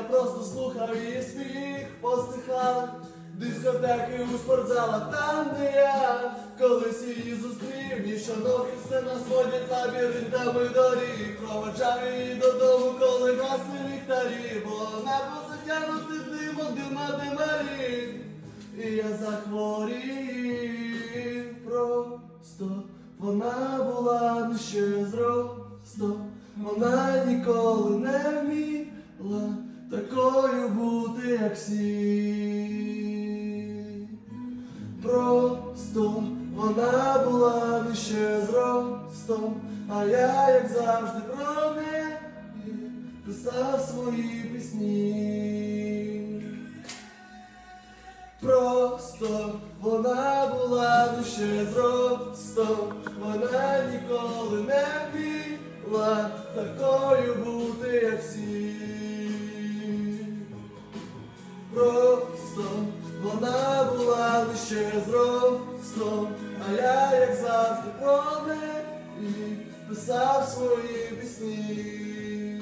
я просто слухав її сміх по стихах, дискотеки у спортзалах, там, де я колись її зустрів, ніщо ноги все нас водять лабіринтами доріг, проводжав її додому, коли гасли ліхтарі, було небо затягнути димом, дима, димарі. І я захворів. Просто, вона була нижче зростом, вона ніколи не вміла такою бути, як всі. Просто вона була нижче зростом, а я, як завжди, про неї писав свої пісні. Просто вона була душе зростом, вона ніколи не вміла ростом, вона була лише зростом, а я, як завжди, про неї писав свої пісні.